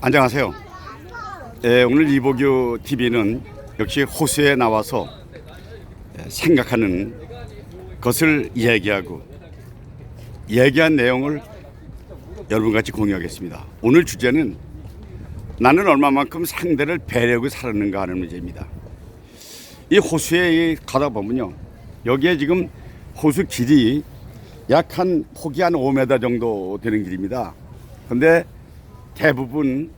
안녕하세요. 예, 오늘 이보규 TV는 역시 호수에 나와서 예, 생각하는 것을 얘기하고 얘기한 내용을 여러분 같이 공유하겠습니다. 오늘 주제는 나는 얼마만큼 상대를 배려하고 살았는가 하는 문제입니다. 이 호수에 이 가다 보면요. 여기에 지금 호수 길이 약 한 폭이 한 5m 정도 되는 길입니다. 근데 대부분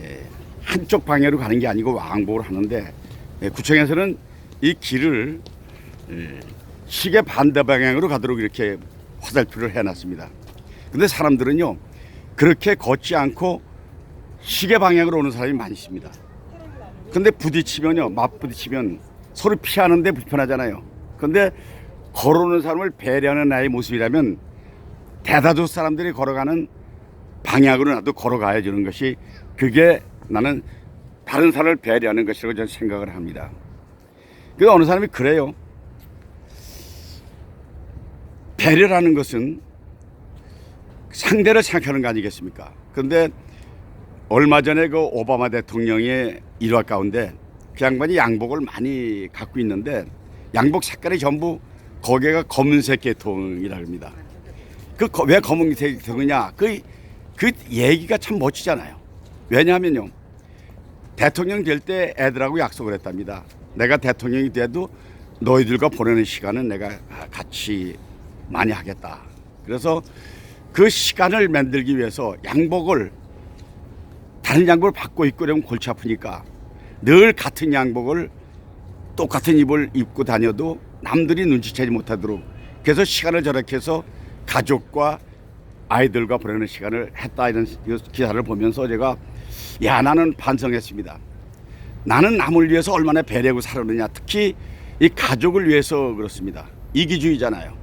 예, 한쪽 방향으로 가는 게 아니고 왕복을 하는데 예, 구청에서는 이 길을 예, 시계 반대 방향으로 가도록 이렇게 화살표를 해놨습니다. 근데 사람들은요 그렇게 걷지 않고 시계 방향으로 오는 사람이 많이 있습니다. 근데 부딪히면요 맞부딪히면 서로 피하는데 불편하잖아요. 근데 걸어오는 사람을 배려하는 나의 모습이라면 대다수 사람들이 걸어가는 방향으로 나도 걸어가야 주는 것이 그게 나는 다른 사람을 배려하는 것이라고 저는 생각을 합니다. 그 어느 사람이 그래요. 배려라는 것은 상대를 생각하는 거 아니겠습니까? 그런데 얼마 전에 그 오바마 대통령의 일화 가운데 그 양반이 양복을 많이 갖고 있는데 양복 색깔이 전부 거기가 검은색 계통이라 합니다. 그 왜 검은색 계통이냐? 그, 그 얘기가 참 멋지잖아요. 왜냐하면요. 대통령 될 때 애들하고 약속을 했답니다. 내가 대통령이 돼도 너희들과 보내는 시간은 내가 같이 많이 하겠다. 그래서 그 시간을 만들기 위해서 양복을 다른 양복을 받고 입고 이러면 골치 아프니까 늘 같은 양복을 똑같은 입을 입고 다녀도 남들이 눈치채지 못하도록 그래서 시간을 절약해서 가족과 아이들과 보내는 시간을 했다 이런 기사를 보면서 제가 야 나는 반성했습니다. 나는 남을 위해서 얼마나 배려하고 살았느냐 특히 이 가족을 위해서 그렇습니다. 이기주의잖아요.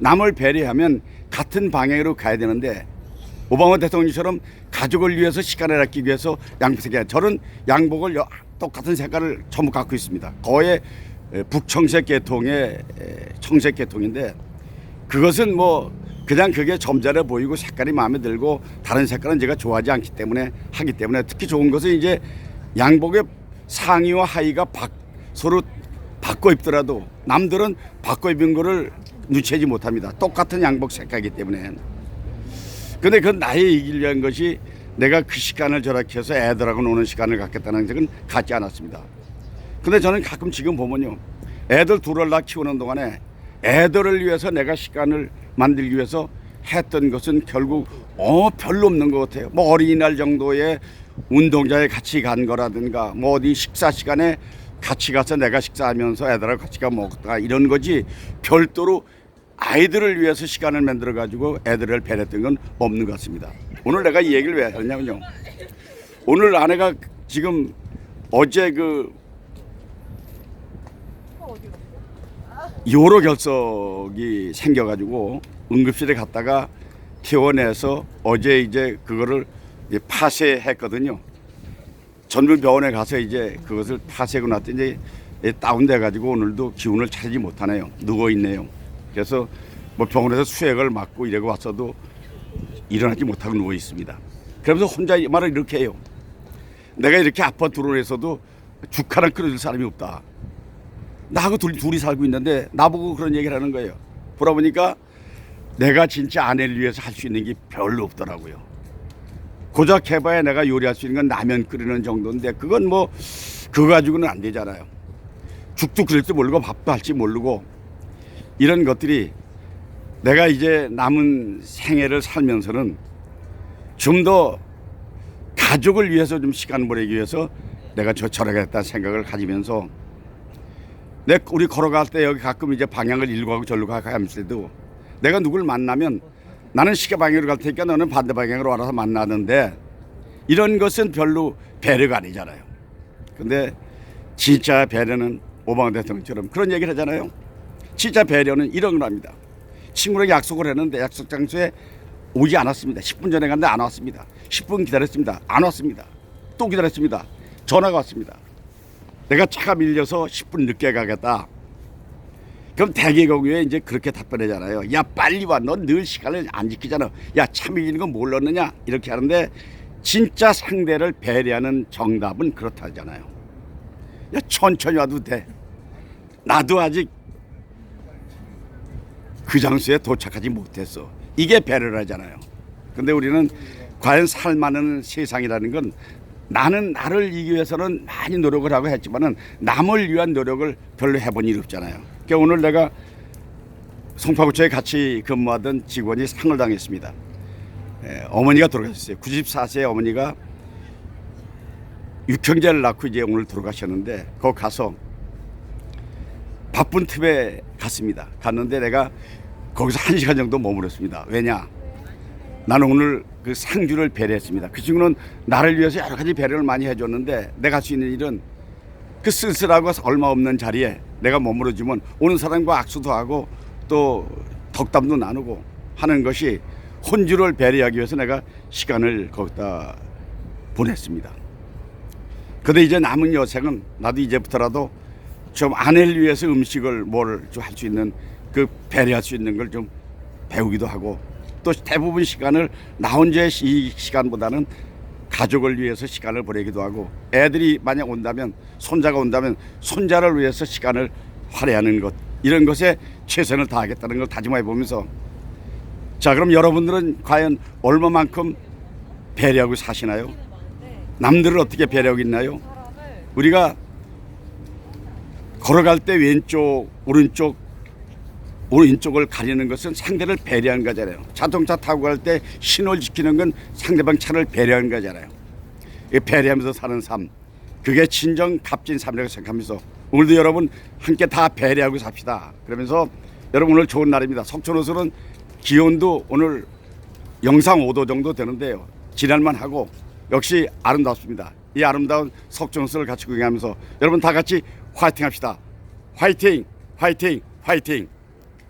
남을 배려하면 같은 방향으로 가야 되는데 오바마 대통령처럼 가족을 위해서 시간을 아끼기 위해서 양복색이 저는 양복을 여- 똑같은 색깔을 전부 갖고 있습니다. 거의 에, 북청색 계통의 에, 청색 계통인데 그것은 뭐 그냥 그게 점잖아 보이고 색깔이 마음에 들고 다른 색깔은 제가 좋아하지 않기 때문에 하기 때문에 특히 좋은 것은 이제 양복의 상의와 하의가 바, 서로 바꿔 입더라도 남들은 바꿔 입은 거를 눈치채지 못합니다. 똑같은 양복 색깔이기 때문에. 근데 그 나의 이기려 위한 것이 내가 그 시간을 절약해서 애들하고 노는 시간을 갖겠다는 적은 갖지 않았습니다. 근데 저는 가끔 지금 보면요. 애들 둘을 낳 키우는 동안에 애들을 위해서 내가 시간을 만들기 위해서 했던 것은 결국 어 별로 없는 것 같아요. 뭐 어린이날 정도의 운동장에 같이 간 거라든가 뭐 어디 식사 시간에 같이 가서 내가 식사하면서 애들하고 같이 가 먹다가 이런 거지 별도로 아이들을 위해서 시간을 만들어 가지고 애들을 배렸던 건 없는 것 같습니다. 오늘 내가 이 얘기를 왜 하냐면요. 오늘 아내가 지금 어제 그 요로 결석이 생겨가지고 응급실에 갔다가 퇴원해서 어제 이제 그거를 이제 파쇄했거든요. 전문병원에 가서 이제 그것을 파쇄하고 났더니 이제 다운돼 가지고 오늘도 기운을 차리지 못하네요. 누워 있네요. 그래서 뭐 병원에서 수액을 맞고 이러고 왔어도 일어나지 못하고 누워 있습니다. 그러면서 혼자 이 말을 이렇게 해요. 내가 이렇게 아파 드론에서도 죽 하나 끓여줄 사람이 없다. 나하고 둘이, 둘이 살고 있는데 나보고 그런 얘기를 하는 거예요. 보라 보니까 내가 진짜 아내를 위해서 할 수 있는 게 별로 없더라고요. 고작 해봐야 내가 요리할 수 있는 건 라면 끓이는 정도인데 그건 뭐 그거 가지고는 안 되잖아요. 죽도 줄 모르고 밥도 할줄 모르고 이런 것들이 내가 이제 남은 생애를 살면서는 좀 더 가족을 위해서 좀 시간 보내기 위해서 내가 저 철학했다는 생각을 가지면서 내 우리 걸어갈 때 여기 가끔 이제 방향을 일로 가고 절로 가고 하면서 도 내가 누굴 만나면 나는 시계 방향으로 갈 테니까 너는 반대 방향으로 알아서 만나는데 이런 것은 별로 배려가 아니잖아요. 근데 진짜 배려는 오바마 대통령처럼 그런 얘기를 하잖아요. 진짜 배려는 이런 겁니다. 친구랑 약속을 했는데 약속 장소에 오지 않았습니다. 10분 전에 갔는데 안 왔습니다. 10분 기다렸습니다. 안 왔습니다. 또 기다렸습니다. 전화가 왔습니다. 내가 차가 밀려서 10분 늦게 가겠다. 그럼 대개 경우에 이제 그렇게 답변하잖아요. 야 빨리 와. 넌 늘 시간을 안 지키잖아. 야 차 밀리는 건 몰랐느냐? 이렇게 하는데 진짜 상대를 배려하는 정답은 그렇다잖아요. 야, 천천히 와도 돼. 나도 아직 그 장소에 도착하지 못했어. 이게 배려라잖아요. 근데 우리는 과연 살만한 세상이라는 건 나는 나를 이기 위해서는 많이 노력을 하고 했지만은 남을 위한 노력을 별로 해본 일이 없잖아요. 그러니까 오늘 내가 송파구청에 같이 근무하던 직원이 상을 당했습니다. 예, 어머니가 돌아가셨어요. 94세 어머니가 육형제를 낳고 이제 오늘 돌아가셨는데 거기 가서 바쁜 틈에 갔습니다. 갔는데 내가 거기서 한 시간 정도 머물렀습니다. 왜냐? 나는 오늘 그 상주를 배려했습니다. 그 친구는 나를 위해서 여러 가지 배려를 많이 해줬는데 내가 할 수 있는 일은 그 쓸쓸하고 얼마 없는 자리에 내가 머무러지면 오는 사람과 악수도 하고 또 덕담도 나누고 하는 것이 혼주를 배려하기 위해서 내가 시간을 거기다 보냈습니다. 근데 이제 남은 여생은 나도 이제부터라도 좀 아내를 위해서 음식을 뭘 좀 할 수 있는 그 배려할 수 있는 걸 좀 배우기도 하고 또 대부분 시간을 나 혼자의 이 시간보다는 가족을 위해서 시간을 보내기도 하고 애들이 만약 온다면 손자가 온다면 손자를 위해서 시간을 할애하는 것 이런 것에 최선을 다하겠다는 걸 다짐해 보면서 자 그럼 여러분들은 과연 얼마만큼 배려하고 사시나요? 남들을 어떻게 배려하고 있나요? 우리가 걸어갈 때 왼쪽 오른쪽 오른쪽을 가리는 것은 상대를 배려하는 거잖아요. 자동차 타고 갈 때 신호를 지키는 건 상대방 차를 배려하는 거잖아요. 이 배려하면서 사는 삶, 그게 진정 값진 삶이라고 생각하면서 오늘도 여러분 함께 다 배려하고 삽시다. 그러면서 여러분 오늘 좋은 날입니다. 석촌호수는 기온도 오늘 영상 5도 정도 되는데요. 지날만 하고 역시 아름답습니다. 이 아름다운 석촌호수를 같이 구경하면서 여러분 다 같이 화이팅 합시다. 화이팅, 화이팅, 화이팅.